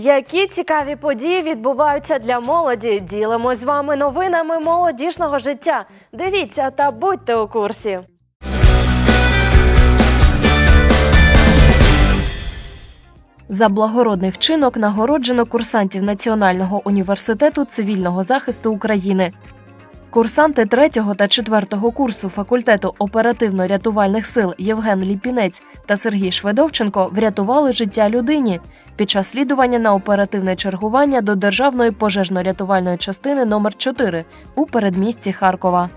Які цікаві події відбуваються для молоді? Ділимось з вами новинами молодіжного життя. Дивіться та будьте у курсі. За благородний вчинок нагороджено курсантів Національного університету цивільного захисту України. Курсанти 3 та 4 курсу факультету оперативно-рятувальних сил Євген Ліпінець та Сергій Шведовченко врятували життя людині під час слідування на оперативне чергування до Державної пожежно-рятувальної частини номер 4 у передмісті Харкова.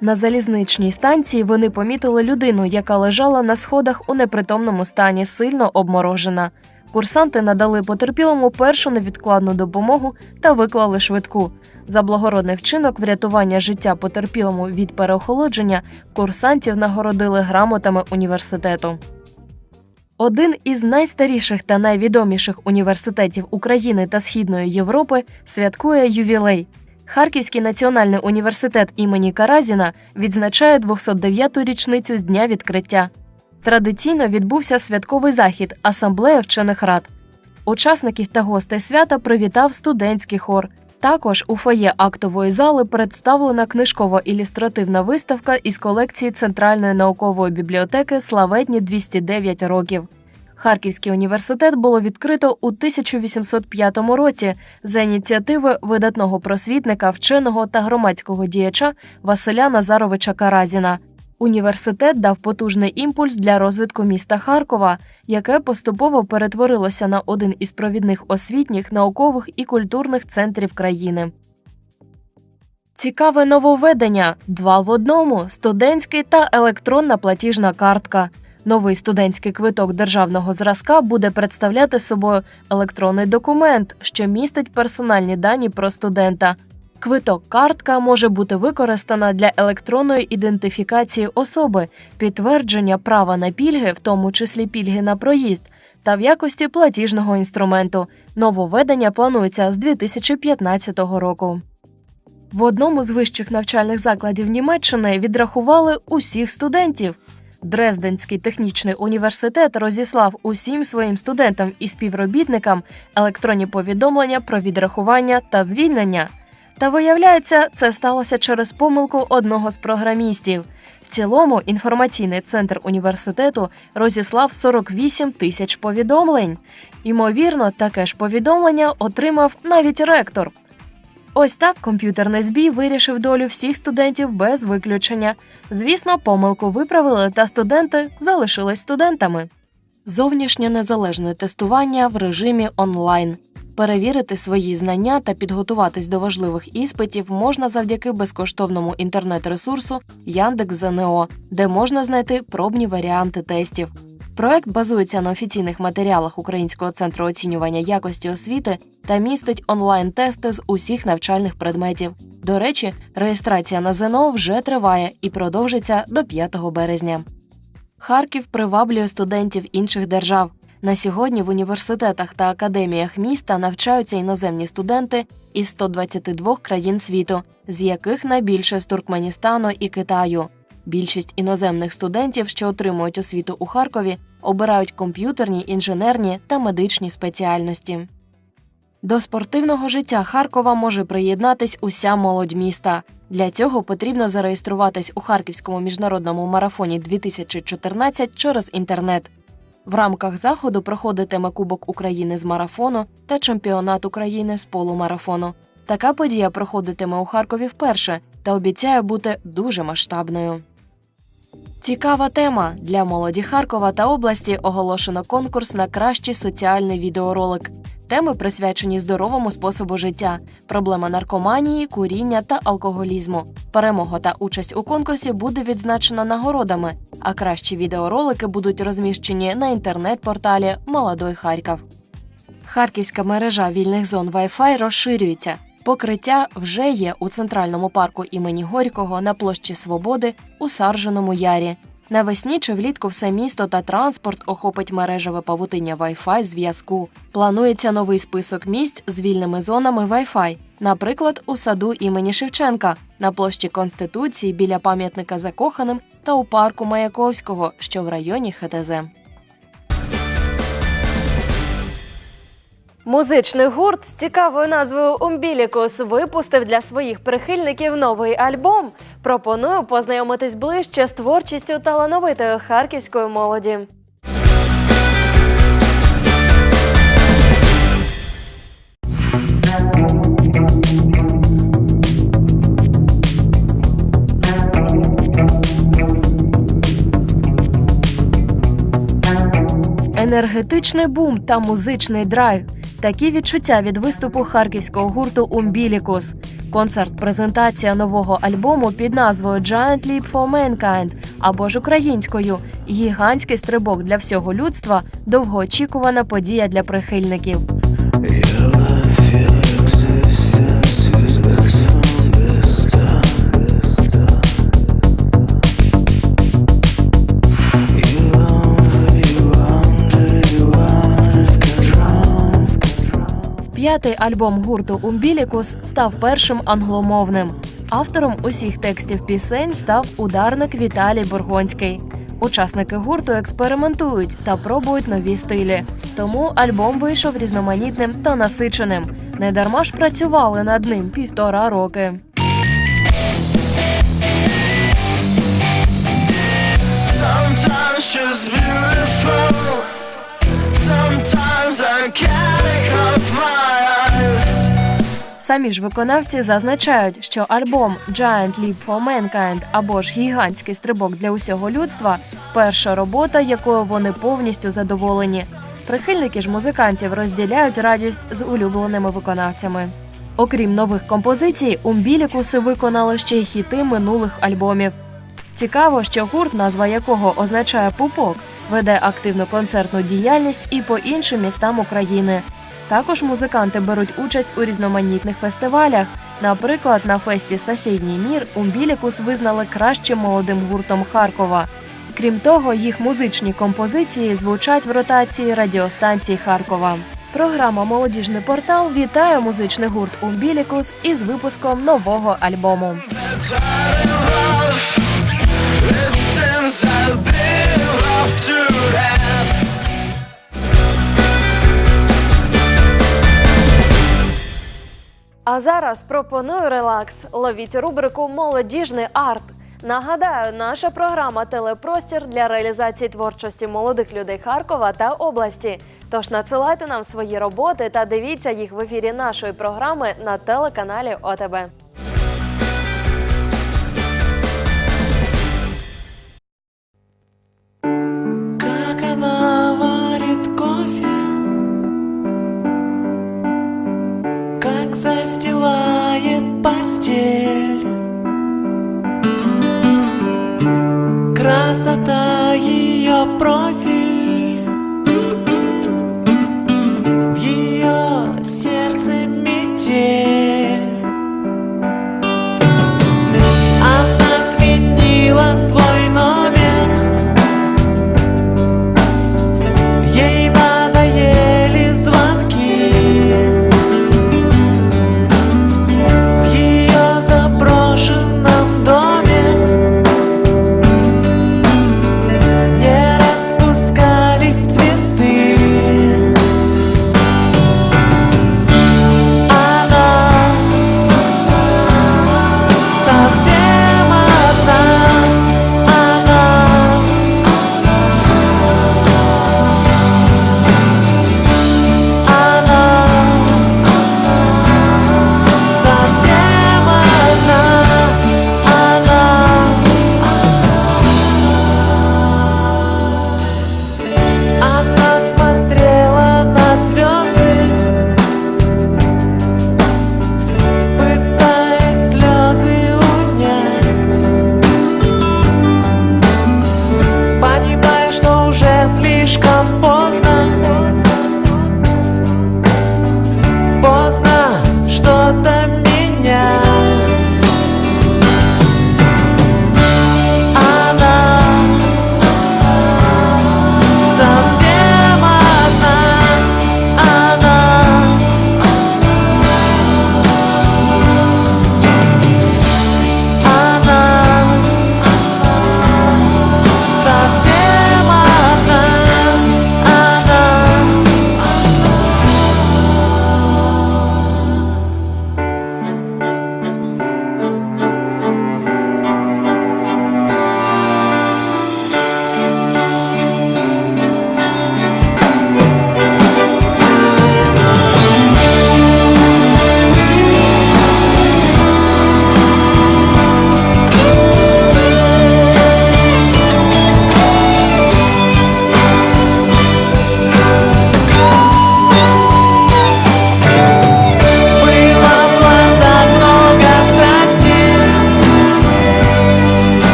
На залізничній станції вони помітили людину, яка лежала на сходах у непритомному стані, сильно обморожена. Курсанти надали потерпілому першу невідкладну допомогу та виклали швидку. За благородний вчинок врятування життя потерпілому від переохолодження курсантів нагородили грамотами університету. Один із найстаріших та найвідоміших університетів України та Східної Європи святкує ювілей. Харківський національний університет імені Каразіна відзначає 209-ту річницю з дня відкриття. Традиційно відбувся святковий захід Асамблея вчених рад. Учасників та гостей свята привітав студентський хор. Також у фоє актової зали представлена книжково-ілюстративна виставка із колекції Центральної наукової бібліотеки Славетні 209 років. Харківський університет було відкрито у 1805 році за ініціативи видатного просвітника, вченого та громадського діяча Василя Назаровича Каразіна. Університет дав потужний імпульс для розвитку міста Харкова, яке поступово перетворилося на один із провідних освітніх, наукових і культурних центрів країни. Цікаве нововведення два в одному студентський та електронна платіжна картка. Новий студентський квиток державного зразка буде представляти собою електронний документ, що містить персональні дані про студента. Квиток картка може бути використана для електронної ідентифікації особи, підтвердження права на пільги, в тому числі пільги на проїзд, та в якості платіжного інструменту. Нововведення планується з 2015 року. В одному з вищих навчальних закладів Німеччини відрахували усіх студентів. Дрезденський технічний університет розіслав усім своїм студентам і співробітникам електронні повідомлення про відрахування та звільнення. Та виявляється, це сталося через помилку одного з програмістів. В цілому інформаційний центр університету розіслав 48 тисяч повідомлень. Ймовірно, таке ж повідомлення отримав навіть ректор. Ось так комп'ютерний збій вирішив долю всіх студентів без виключення. Звісно, помилку виправили, та студенти залишились студентами. Зовнішнє незалежне тестування в режимі онлайн. Перевірити свої знання та підготуватись до важливих іспитів можна завдяки безкоштовному інтернет-ресурсу Яндекс.ЗНО, де можна знайти пробні варіанти тестів. Проект базується на офіційних матеріалах Українського центру оцінювання якості освіти та містить онлайн-тести з усіх навчальних предметів. До речі, реєстрація на ЗНО вже триває і продовжиться до 5 березня. Харків приваблює студентів інших держав. На сьогодні в університетах та академіях міста навчаються іноземні студенти із 122 країн світу, з яких найбільше з Туркменістану і Китаю. Більшість іноземних студентів, що отримують освіту у Харкові, обирають комп'ютерні, інженерні та медичні спеціальності. До спортивного життя Харкова може приєднатись уся молодь міста. Для цього потрібно зареєструватись у Харківському міжнародному марафоні 2014 через інтернет. В рамках заходу проходитиме Кубок України з марафону та чемпіонат України з полумарафону. Така подія проходитиме у Харкові вперше та обіцяє бути дуже масштабною. Цікава тема для молоді Харкова та області оголошено конкурс на кращий соціальний відеоролик. Теми присвячені здоровому способу життя, проблема наркоманії, куріння та алкоголізму. Перемога та участь у конкурсі буде відзначена нагородами, а кращі відеоролики будуть розміщені на інтернет-порталі Молодой Харків. Харківська мережа вільних зон Wi-Fi розширюється. Покриття вже є у центральному парку імені Горького на площі Свободи у Сарженому Ярі. Навесні чи влітку все місто та транспорт охопить мережеве павутиння Wi-Fi зв'язку. Планується новий список місць з вільними зонами Wi-Fi, наприклад, у саду імені Шевченка, на площі Конституції біля пам'ятника закоханим та у парку Маяковського, що в районі ХТЗ. Музичний гурт з цікавою назвою Умбілікус випустив для своїх прихильників новий альбом. Пропоную познайомитись ближче з творчістю талановитої харківської молоді. Енергетичний бум та музичний драйв. Такі відчуття від виступу харківського гурту Умбілікус. Концерт-презентація нового альбому під назвою Giant Leap for Mankind або ж українською Гігантський стрибок для всього людства довгоочікувана подія для прихильників. П'ятий альбом гурту Умбілікус став першим англомовним. Автором усіх текстів пісень став ударник Віталій Бургонський. Учасники гурту експериментують та пробують нові стилі. Тому альбом вийшов різноманітним та насиченим. Недарма ж працювали над ним півтора роки. Самі ж виконавці зазначають, що альбом Giant Leap for Mankind або ж гігантський стрибок для усього людства перша робота, якою вони повністю задоволені. Прихильники ж музикантів розділяють радість з улюбленими виконавцями. Окрім нових композицій, умбілікуси виконали ще й хіти минулих альбомів. Цікаво, що гурт, назва якого означає пупок, веде активну концертну діяльність і по іншим містам України. Також музиканти беруть участь у різноманітних фестивалях. Наприклад, на фесті Сосідній мір Умбілікус визнали кращим молодим гуртом Харкова. Крім того, їх музичні композиції звучать в ротації радіостанцій Харкова. Програма Молодіжний портал вітає музичний гурт Умбілікус із випуском нового альбому. А зараз пропоную релакс. Ловіть рубрику Молодіжний арт. Нагадаю, наша програма Телепростір для реалізації творчості молодих людей Харкова та області. Тож надсилайте нам свої роботи та дивіться їх в ефірі нашої програми на телеканалі ОТБ. Застилает постель. Красота ее профиль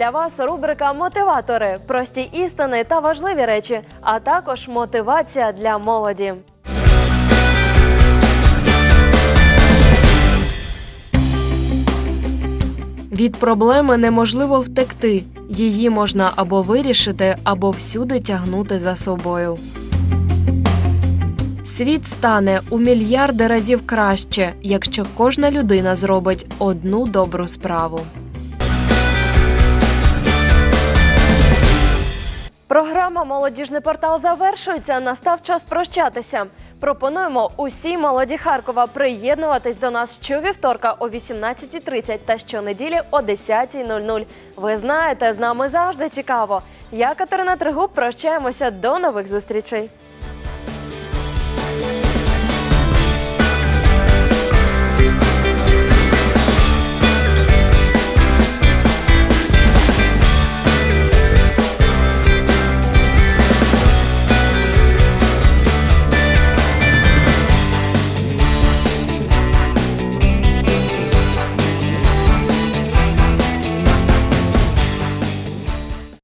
для вас рубрика Мотиватори, прості істини та важливі речі, а також мотивація для молоді. Від проблеми неможливо втекти. Її можна або вирішити, або всюди тягнути за собою. Світ стане у мільярди разів краще, якщо кожна людина зробить одну добру справу. Програма Молодіжний портал завершується. Настав час прощатися. Пропонуємо усій молоді Харкова приєднуватись до нас щовівторка о 18.30 та щонеділі о 10.00. Ви знаєте, з нами завжди цікаво. Я Катерина Тригуб. Прощаємося до нових зустрічей.